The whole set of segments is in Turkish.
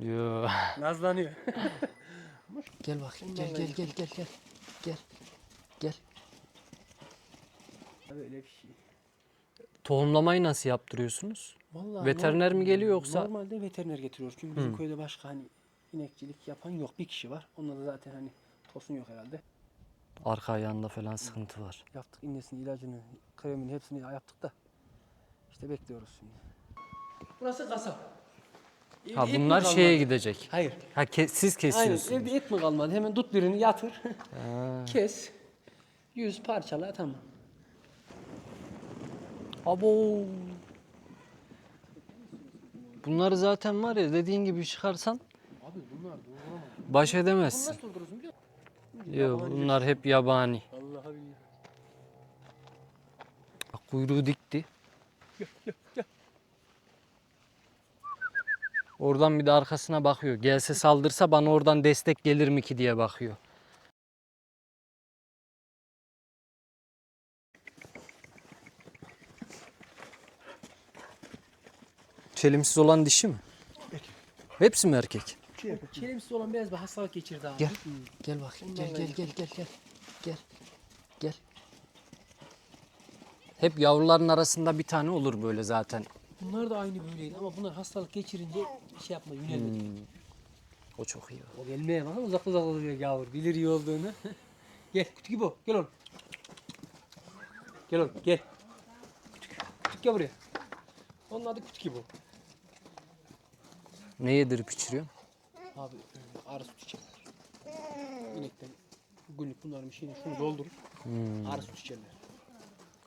Yo. Nazlanıyor. Gel bakayım. Gel gel gel gel gel. Gel. Gel. Böyle bir şey. Tohumlamayı nasıl yaptırıyorsunuz? Vallahi Veteriner mi geliyor yoksa- Normalde veteriner getiriyoruz. Çünkü bizim Hı. köyde başka hani inekçilik yapan yok. Bir kişi var. Onda da zaten hani tosun yok herhalde. Arka ayağında falan sıkıntı var. Yaptık iğnesini, ilacını, kremini hepsini yaptık da işte bekliyoruz şimdi. Burası kasap. Ha et mi bunlar kalmadı? şeye gidecek. Hayır. Ha ke- siz Aynen. kesiyorsunuz. Evde et mi kalmadı? Hemen tut birini yatır. Ha. Kes. Yüz parçala tamam. Abo. Bunları zaten var ya dediğin gibi çıkarsan Abi bunlar doğuramaz. baş edemezsin. Nasıl durursun biliyor musun? Yok bunlar hep yabani. Allah'a billahi. Bak kuyruğu dikti. Oradan bir de arkasına bakıyor. Gelse saldırsa bana oradan destek gelir mi ki diye bakıyor. Çelimsiz olan dişi mi? Hepsi mi erkek? Çelimsiz olan beyaz bir hastalık geçirdi abi. Gel. Gel bakayım. Gel gel gel gel gel. Gel. Gel. Hep yavruların arasında bir tane olur böyle zaten. Bunlar da aynı böyleydi ama bunlar hastalık geçirince şey yapma yönelmedi. Hmm. O çok iyi. O gelmeye bak uzakta uzakta duruyor yavru. Bilir iyi olduğunu. gel kütük gibi o. Gel oğlum. Gel oğlum gel. Kütük. Kütük gel buraya. Onun adı kütük gibi o. Ne yedirip içiriyorsun? Abi e, arı sütü içerler. İnekten günlük bunların şeyini şunu doldurur. Arı sütü içerler.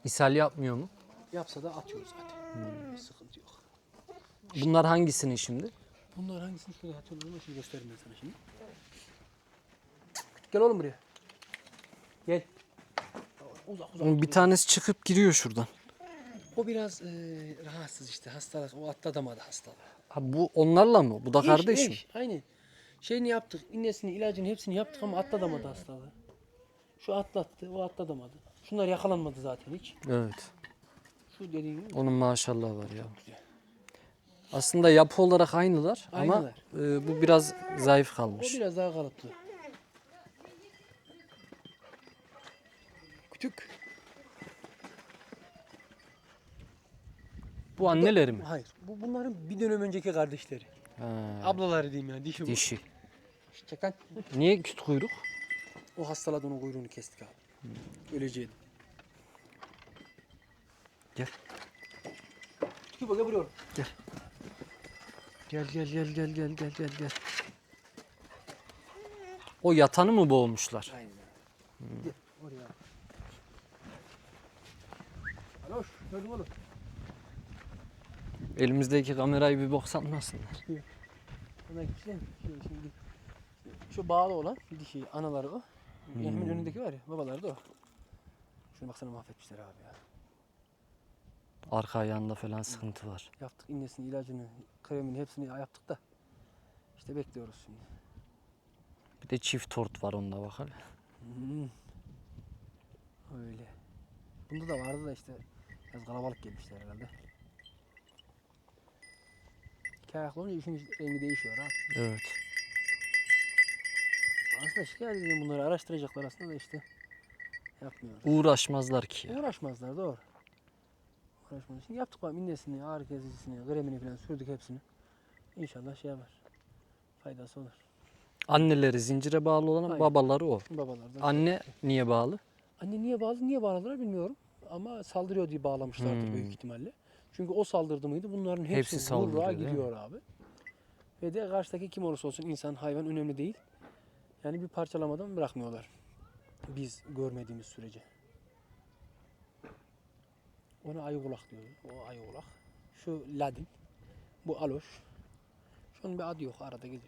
İshal yapmıyor mu? Yapsa da atıyoruz zaten. Sıkıntı yok. Bunlar hangisinin şimdi? Bunlar hangisini şöyle hatırlıyorum şimdi göstereyim ben sana şimdi. Gel oğlum buraya. Gel. Uzak uzak. Bir tanesi çıkıp giriyor şuradan. O biraz e, rahatsız işte hastalık. O atlatamadı hastalığı. Ha bu onlarla mı? Bu da Eş, kardeşim. eş, Aynı. Şeyini yaptık. İnnesini, ilacını hepsini yaptık ama atlatamadı hastalığı. Şu atlattı, o atlatamadı. Şunlar yakalanmadı zaten hiç. Evet. Şu dediğin gibi. Onun maşallah var ya. güzel. Aslında yapı olarak aynılar, ama Aynılar. e, bu biraz zayıf O kalmış. biraz daha kalıplı. Küçük. Bu anneleri mi? Hayır. Bu bunların bir dönem önceki kardeşleri. Ha, Ablaları diyeyim yani dişi bu. dişi. Çeken. Niye küt kuyruk? O hastaladı onun kuyruğunu kestik abi. Öleceğiydi. Gel. Küçük bak vuruyorum. Gel gel gel gel gel gel gel gel. O yatanı mı boğmuşlar? Aynen. Gel oraya. Alo, gördün mü oğlum? Elimizdeki kamerayı bir bok sanmasınlar. Şimdi. Şu bağlı olan dişi anaları o. Elimin önündeki var ya babaları da o. Şunu baksana mahvetmişler abi ya. Arka ayağında falan sıkıntı var. Yaptık innesini, ilacını, kremini hepsini yaptık da. İşte bekliyoruz şimdi. Bir de çift tort var onda bak hele. Hmm. Öyle. Bunda da vardı da işte biraz kalabalık gelmişler herhalde. İki ayaklı olunca işin rengi değişiyor ha. Evet. Aslında şikayet edeceğim bunları araştıracaklar aslında da işte yapmıyorlar. Uğraşmazlar ki ya. Uğraşmazlar doğru. Uğraşmazlar. Şimdi yaptık bak innesini, ağrı kesicisini, kremini falan sürdük hepsini. İnşallah şey yapar. Faydası olur. Anneleri zincire bağlı olan Aynen. babaları o. Babalardan. Anne niye bağlı? Anne niye bağlı, niye bağladılar bilmiyorum. Ama saldırıyor diye bağlamışlardır Hmm. büyük ihtimalle. Çünkü o saldırdı mıydı bunların hepsi, Hepsi hepsi saldırıyor, değil mi? gidiyor abi. Ve de karşıdaki kim olursa olsun insan, hayvan önemli değil. Yani bir parçalamadan bırakmıyorlar. Biz görmediğimiz sürece. Ona ayı kulak diyor. O ayı kulak. Şu ladin. Bu aloş. Şunun bir adı yok. Arada gidiyor.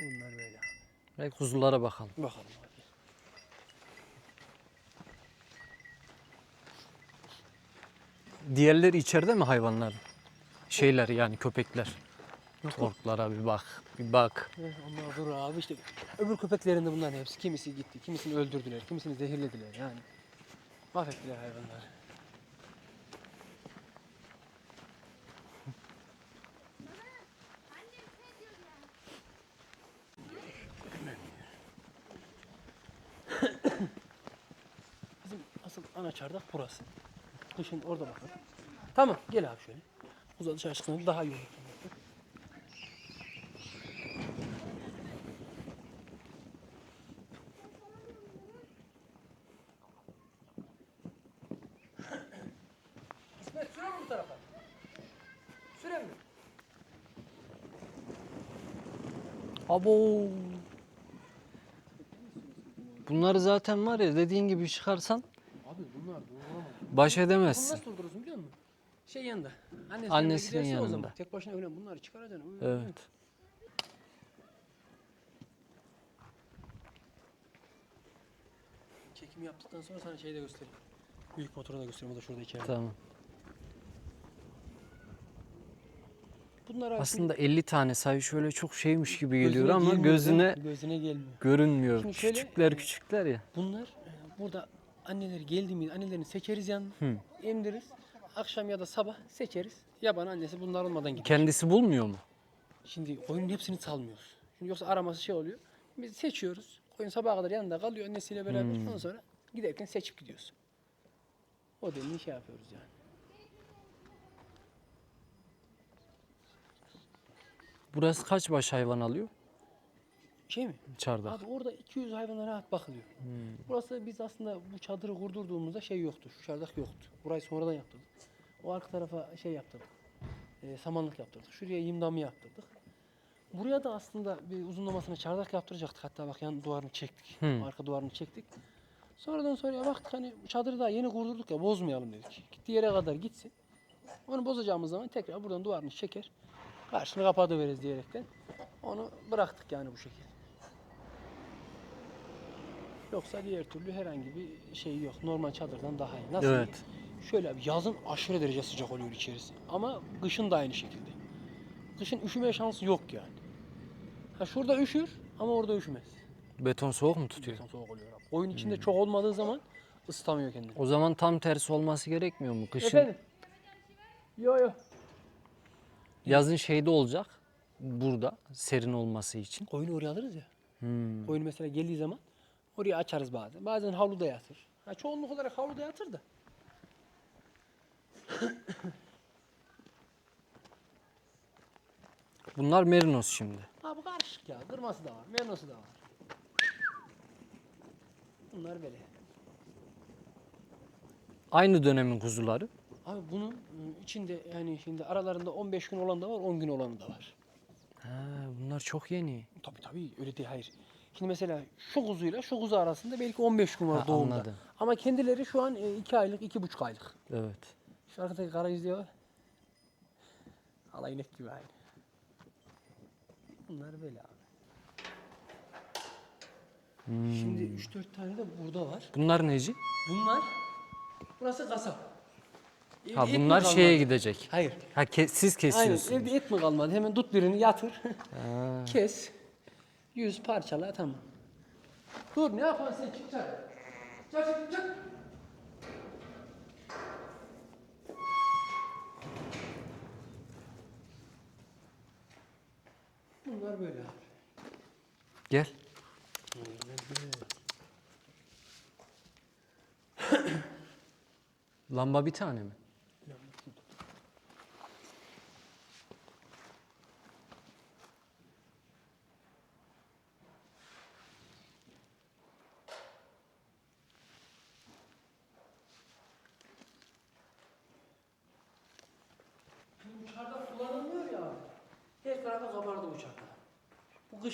Bunlar böyle. Ve kuzulara bakalım. Bakalım. Diğerleri içeride mi hayvanlar? Şeyler yani köpekler. Torklara bir bak, bir bak. Eh, ama dur abi işte öbür köpeklerinde bunların hepsi. Kimisi gitti, kimisini öldürdüler, kimisini zehirlediler yani. Mahvettiler hayvanları. Bizim asıl ana çardak burası. Kışın orada bakalım. Tamam gel abi şöyle. Uzadı çarşısına daha iyi olur. Abo. Bunları zaten var ya dediğin gibi çıkarsan Abi bunlar doğrulamaz. baş Bunu edemezsin. nasıl durdurursun biliyor musun? Şey yanında. Annesinin, Annesinin giderse O zaman. yanında. Tek başına öyle bunları çıkaracaksın. Öyle Evet. Çekimi yaptıktan sonra sana şeyi de göstereyim. Büyük motoru da göstereyim. O da şurada içeride. Tamam. Bunlar Aslında 50 tane sayı şöyle çok şeymiş gibi geliyor gözüne ama gelmiyor, gözüne gözüne gelmiyor. görünmüyor. Şimdi şöyle- Küçükler küçükler ya. Bunlar e, burada anneleri geldi mi annelerini seçeriz yanına. Hı. Emdiririz. Akşam ya da sabah seçeriz. Yaban annesi bunlar olmadan gider. Kendisi bulmuyor mu? Şimdi koyunun hepsini salmıyoruz. Şimdi yoksa araması şey oluyor. Biz seçiyoruz. Koyun sabaha kadar yanında kalıyor annesiyle beraber. Hmm. Ondan sonra giderken seçip gidiyoruz. O denli şey yapıyoruz yani. Burası kaç baş hayvan alıyor? Şey mi? Çardak. Abi orada 200 hayvana rahat bakılıyor. Hmm. Burası biz aslında bu çadırı kurdurduğumuzda şey yoktu. Şu çardak yoktu. Burayı sonradan yaptırdık. O arka tarafa şey yaptırdık. E, samanlık yaptırdık. Şuraya yim damı yaptırdık. Buraya da aslında bir uzunlamasına çardak yaptıracaktık. Hatta bak yan duvarını çektik. Hmm. Arka duvarını çektik. Sonradan sonra baktık hani çadırı daha yeni kurdurduk ya bozmayalım dedik. Gittiği yere kadar gitsin. Onu bozacağımız zaman tekrar buradan duvarını çeker. Karşını kapatıveririz diyerekten. Onu bıraktık yani bu şekilde. Yoksa diğer türlü herhangi bir şey yok. Normal çadırdan daha iyi. Nasıl? Evet. Şöyle abi yazın aşırı derece sıcak oluyor içerisi. Ama kışın da aynı şekilde. Kışın üşüme şansı yok yani. Ha şurada üşür ama orada üşümez. Beton soğuk mu tutuyor? Beton soğuk oluyor abi. Oyun içinde çok olmadığı zaman ısıtamıyor kendini. O zaman tam tersi olması gerekmiyor mu? Kışın Efendim? Yo yo. Yazın şeyde olacak. Burada serin olması için. Koyunu oraya alırız ya. Hmm. Koyun mesela geldiği zaman oraya açarız bazen. Bazen havluda yatır. Ha, çoğunluk olarak havluda yatır da. Bunlar merinos şimdi. Ha bu karışık ya. Kırması da var. Mernosu da var. Bunlar böyle. Aynı dönemin kuzuları. Abi bunun içinde yani şimdi aralarında 15 gün olan da var, 10 gün olanı da var. Ha, bunlar çok yeni. Tabii tabii öyle değil hayır. Şimdi mesela şu kuzuyla şu kuzu arasında belki 15 gün var Ha, doğumda. anladım. Ama kendileri şu an 2 aylık, 2,5 aylık. Evet. Şu arkadaki kara yüzüğü var. Alay inek gibi aynı. Bunlar böyle abi. Şimdi 3-4 tane de burada var. Bunlar neci? Bunlar, burası kasap. Ha et mi bunlar kalmadı? şeye gidecek. Hayır. Ha ke- siz Aynen kesiyorsunuz. evde et mi kalmadı? Hemen tut birini yatır. Ha. Kes. Yüz parçala tamam. Dur ne yaparsın sen çık çak. Çak çak çak. Bunlar böyle abi. Gel. Lamba bir tane mi? Bu uçarda kullanılmıyor ya abi. Her tarafa kabardı uçakta.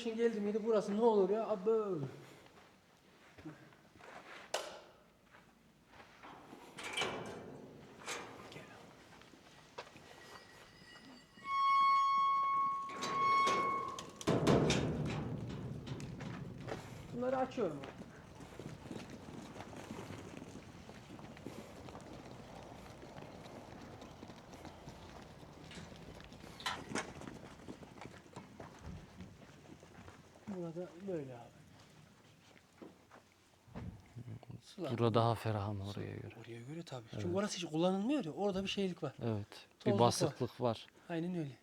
Kışın geldi miydi burası ne olur ya? Abi. Bunları açıyorum. abi. Burada böyle abi. Sular. Burada daha ferah ama oraya göre. Oraya göre tabii. Çünkü orası hiç kullanılmıyor ya. Orada bir şeylik var. Evet. Tozluk Bir var. basıklık var. Aynen öyle.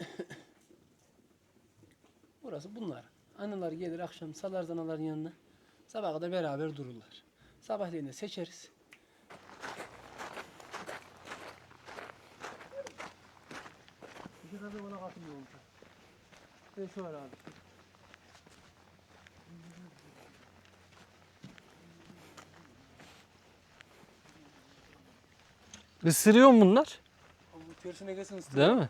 Burası bunlar. Analar gelir akşam salar zanaların yanına. Sabaha kadar beraber dururlar. Sabahleyin de seçeriz. İki kadın bana katılıyor olacak. Ve şu var abi. Isırıyor mu bunlar? Bu tersine gelsin ısıtır. Değil mi?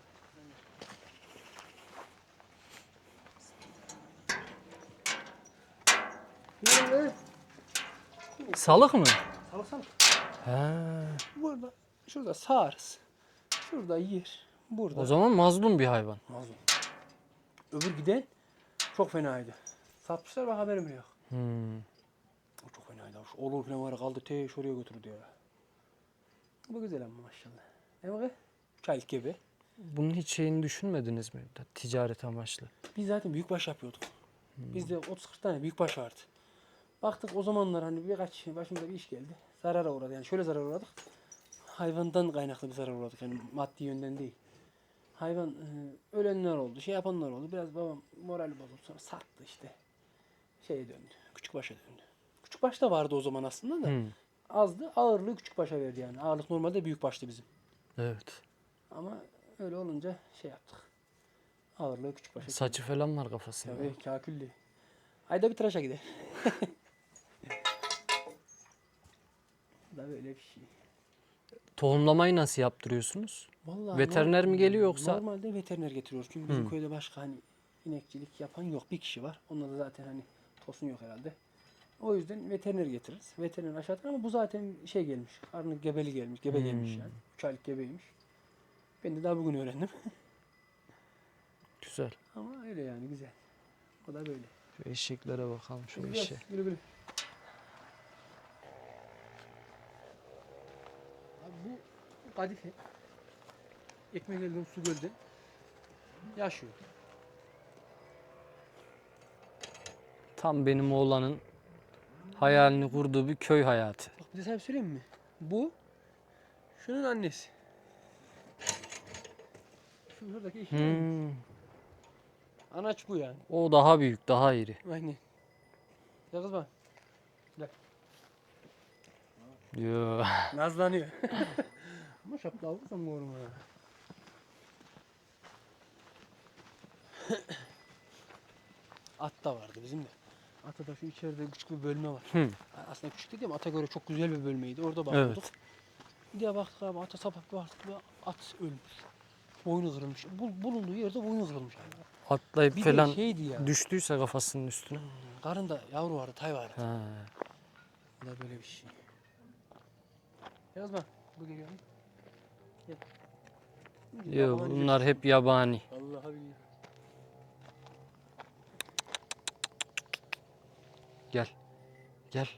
Salık mı? Salık salık. He. Burada, şurada sağarız. Şurada yer. Burada. O zaman mazlum bir hayvan. Mazlum. Öbür giden çok fenaydı. Satmışlar bak haberim yok. Hmm. O çok fenaydı. Olur falan var kaldı te şuraya götürdü ya. Bu güzel ama maşallah. Bakı? Çaylık gibi. Bunun hiç şeyini düşünmediniz mi? Ticaret amaçlı. Biz zaten büyükbaş yapıyorduk. Bizde 30-40 tane büyükbaş vardı. Baktık o zamanlar hani birkaç başımıza bir iş geldi. Zarara uğradı. Yani şöyle zarar uğradık. Hayvandan kaynaklı bir zarar uğradık. Yani maddi yönden değil. Hayvan e, ölenler oldu, şey yapanlar oldu. Biraz babam morali bozuldu. Sonra sattı işte. Şeye döndü. Küçükbaşa döndü. Küçükbaş da vardı o zaman aslında da. Hmm. Azdı. Ağırlığı küçükbaşa verdi yani. Ağırlık normalde büyükbaştı bizim. Evet. Ama öyle olunca şey yaptık. Ağırlığı küçükbaşa. Saçı falan var kafasında. Tabii kakülli. Ayda bir tıraşa gider. Da böyle bir şey. Tohumlamayı nasıl yaptırıyorsunuz? Vallahi Veteriner mi geliyor yoksa- Normalde veteriner getiriyoruz. Çünkü bizim Hı. köyde başka hani inekçilik yapan yok. Bir kişi var. Onda da zaten hani tosun yok herhalde. O yüzden veteriner getiririz. Veteriner aşağıdan ama bu zaten şey gelmiş. Karnı gebeli gelmiş. Gebe gelmiş Hmm. yani. 3 aylık gebeymiş. Ben de daha bugün öğrendim. Güzel. ama öyle yani güzel. O da böyle. Şu eşeklere bakalım şu güle, eşe. Güle güle. Abi bu kadife. Ekmek elden su gölden yaşıyor. Tam benim oğlanın hayalini kurduğu bir köy hayatı. Bak bir de sana bir söyleyeyim mi? Bu şunun annesi. Şu şuradaki eşi. Hmm. Anaç bu yani. O daha büyük, daha iri. Aynen. Ya kız bak. Yo. Nazlanıyor. Ama şapla alırsam doğru? At da vardı bizim de. Ata da şu içeride küçük bir bölme var. Hı. Aslında küçük dediğim ata göre çok güzel bir bölmeydi. Orada bakıyorduk. Evet. Bir de baktık abi ata sabah bir baktık bir at ölmüş. Boynu kırılmış. Bul, bulunduğu yerde boynu kırılmış. Yani. Atlayıp Bir falan şeydi ya. düştüyse kafasının üstüne. Karında yavru vardı, tay vardı. Ha. Bu da böyle bir şey. Yazma. Bu geliyor. Gel. Yo, Yabani bunlar hep yabani. Vallahi billahi. Gel. Gel.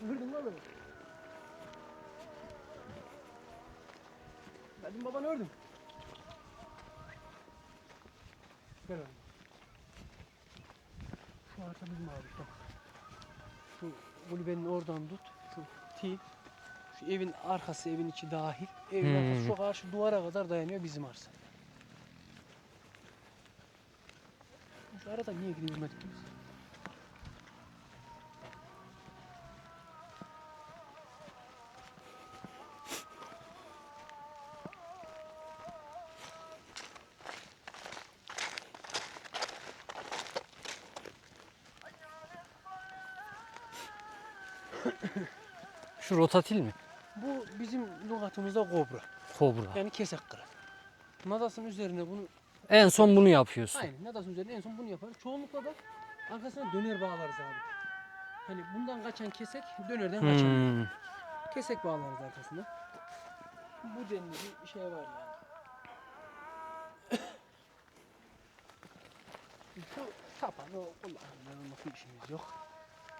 Hırdın lan beni. Dedim babanı ördüm. Gel oğlum. Şu arka bizim abi bak. Şu kulübenin oradan tut. Şu ti. Şu evin arkası evin içi dahil. Evin Hmm. arkası şu karşı duvara kadar dayanıyor bizim arsa. Şu arada niye gidebilmedik biz? Şu rotatil mi? Bu bizim lügatımızda kobra. Kobra. Yani kesek kıran. Nadasın üzerine bunu En son bunu yapıyorsun. aynen nadasın üzerine en son bunu yaparız. Çoğunlukla da arkasına döner bağlarız abi. Hani bundan kaçan kesek dönerden. Hmm. Kesek bağlarız arkasına. Bu denli bir şey var yani. Şu tapanı kullanmakla işimiz yok.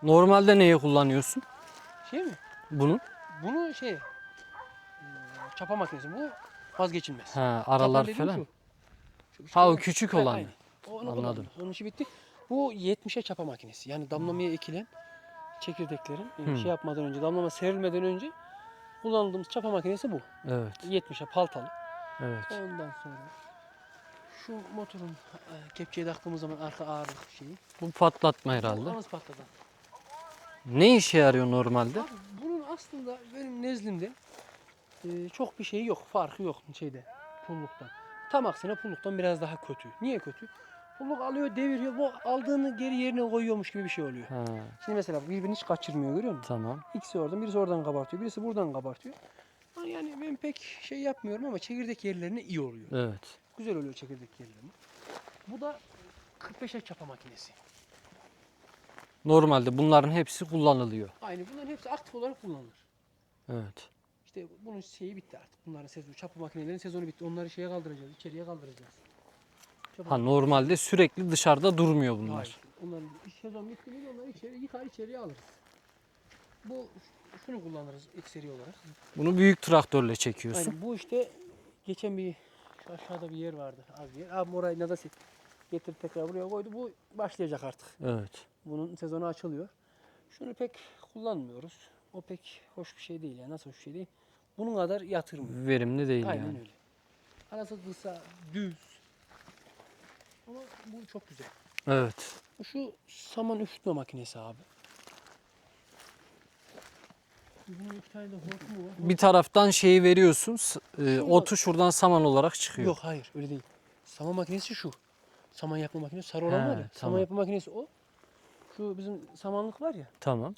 Normalde neyi kullanıyorsun? Şey mi? Bunu? Bunu şey çapa makinesi bu vazgeçilmez. Ha, aralar falan. şu. Ha o küçük olan. aynen. Onu Anladım. Onun işi bitti. Bu 70'e çapa makinesi. Yani damlamaya ekilen çekirdeklerin e, Hmm. şey yapmadan önce, damlama serilmeden önce kullandığımız çapa makinesi bu. Evet, 70'e paltalı. evet. Ondan sonra şu motorun e, kepçeye taktığımız zaman arka ağırlık şeyi. Bu patlatma herhalde. ağız patlatan. Ne işe yarıyor normalde? Abi bunun aslında benim nezdimde e, çok bir şeyi yok. Farkı yok şeyde pulluktan. Tam aksine pulluktan biraz daha kötü. Niye kötü? Pulluk alıyor deviriyor. Bu aldığını geri yerine koyuyormuş gibi bir şey oluyor. Ha, Şimdi mesela birbirini hiç kaçırmıyor görüyor musun? tamam. İkisi oradan birisi oradan kabartıyor. Birisi buradan kabartıyor. Ama Yani ben pek şey yapmıyorum ama çekirdek yerlerine iyi oluyor. Evet. Güzel oluyor çekirdek yerlerine. Bu da 45'e çapa makinesi. Normalde bunların hepsi kullanılıyor. Aynı bunların hepsi aktif olarak kullanılır. Evet. İşte bunun şeyi bitti artık. Bunların sezonu, çapa makinelerin sezonu bitti. Onları şeye kaldıracağız, içeriye kaldıracağız. Çapa Ha normalde sürekli dışarıda durmuyor bunlar. Hayır. Onların iş sezon bitti mi onları içeri yıkar içeriye alırız. Bu şunu kullanırız ekseri olarak. Bunu büyük traktörle çekiyorsun. Aynen bu işte geçen bir şu aşağıda bir yer vardı az bir yer. Abim orayı nadası getirip tekrar buraya koydu. Bu başlayacak artık. Evet. Bunun sezonu açılıyor. Şunu pek kullanmıyoruz. O pek hoş bir şey değil yani nasıl hoş bir şey değil. Bunun kadar yatırmıyor. Verimli değil Aynen yani. öyle. Arası kısa, düz. Ama bu çok güzel. Evet. Şu saman üfleme makinesi abi. Bunun iki tane de hortumu var. Bir taraftan şeyi veriyorsun. s- e, otu şuradan saman olarak çıkıyor. Yok hayır öyle değil. Saman makinesi şu. Saman yapma makinesi sarı olan He, var ya. Saman tamam. yapma makinesi o. Şu bizim samanlık var ya. Tamam.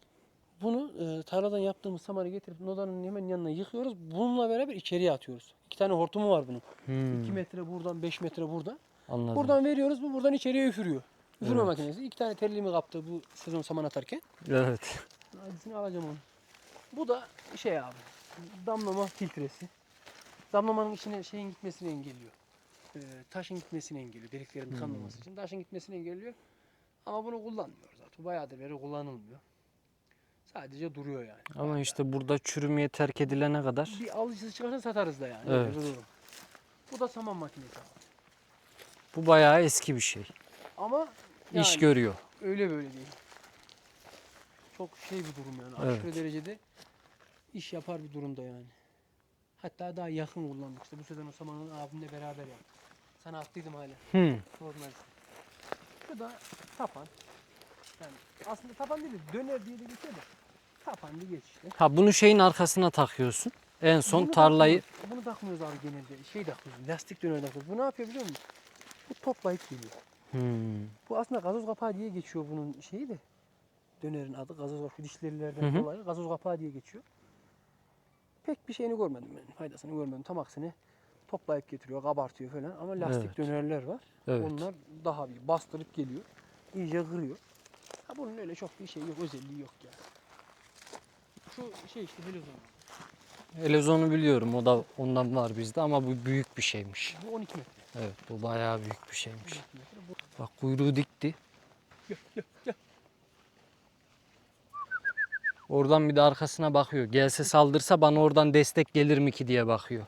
Bunu e, tarladan yaptığımız samanı getirip nodanın hemen yanına yıkıyoruz. Bununla beraber içeriye atıyoruz. İki tane hortumu var bunun. Hmm, 2 metre buradan 5 metre buradan. anladım. Buradan veriyoruz bu buradan içeriye üfürüyor. Üfürme Evet. makinesi. İki tane terliğimi kaptı bu sezon saman atarken. Evet. Acısını alacağım onu. Bu da şey abi. Damlama filtresi. Damlamanın içine şeyin gitmesini engelliyor. Ee, taşın gitmesini engelliyor. Deliklerin tıkanmaması için. Taşın gitmesini engelliyor. Ama bunu kullanmıyoruz zaten. Bayağıdır beri kullanılmıyor. Sadece duruyor yani. Ama işte burada çürümeye terk edilene kadar Bir alıcısı çıkarsa satarız da yani. Evet. Öyle durum. Bu da saman makinesi. bu bayağı eski bir şey. Ama İş yani görüyor. öyle böyle değil. Çok şey bir durum yani. Aşırı Evet. derecede iş yapar bir durumda yani. Hatta daha yakın kullandık. İşte bu sezon o samanın abimle beraber yaptık. Sana attıydım hala. Hmm. Normal. Bu da tapan. Yani aslında tapan değil de döner diye de geçiyor da. Tapan diye geç işte. Ha bunu şeyin arkasına takıyorsun. En son Bunu tarlayı takmıyoruz- Bunu takmıyoruz abi genelde. Şey takıyoruz. Lastik döner takıyoruz. Bu ne yapıyor biliyor musun? Bu toplayıp geliyor. Hmm. Bu aslında gazoz kapağı diye geçiyor bunun şeyi de. Dönerin adı gazoz kapağı. Dişlerilerden Hı hı. dolayı gazoz kapağı diye geçiyor. Pek bir şeyini görmedim ben. Faydasını görmedim. Tam aksine toplayıp getiriyor, kabartıyor falan. Ama lastik Evet. dönerler var. Evet. Onlar daha bir bastırıp geliyor. İyice kırıyor. Ha bunun öyle çok bir şey yok, özelliği yok yani. Şu şey işte helozon. Elezonu biliyorum. O da ondan var bizde ama bu büyük bir şeymiş. Bu 12 metre. Evet bu bayağı büyük bir şeymiş. 12 metre. Bu Bak kuyruğu dikti. Oradan bir de arkasına bakıyor. Gelse saldırsa bana oradan destek gelir mi ki diye bakıyor.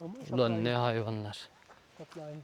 ama Ulan ne hayvanlar. şaplayı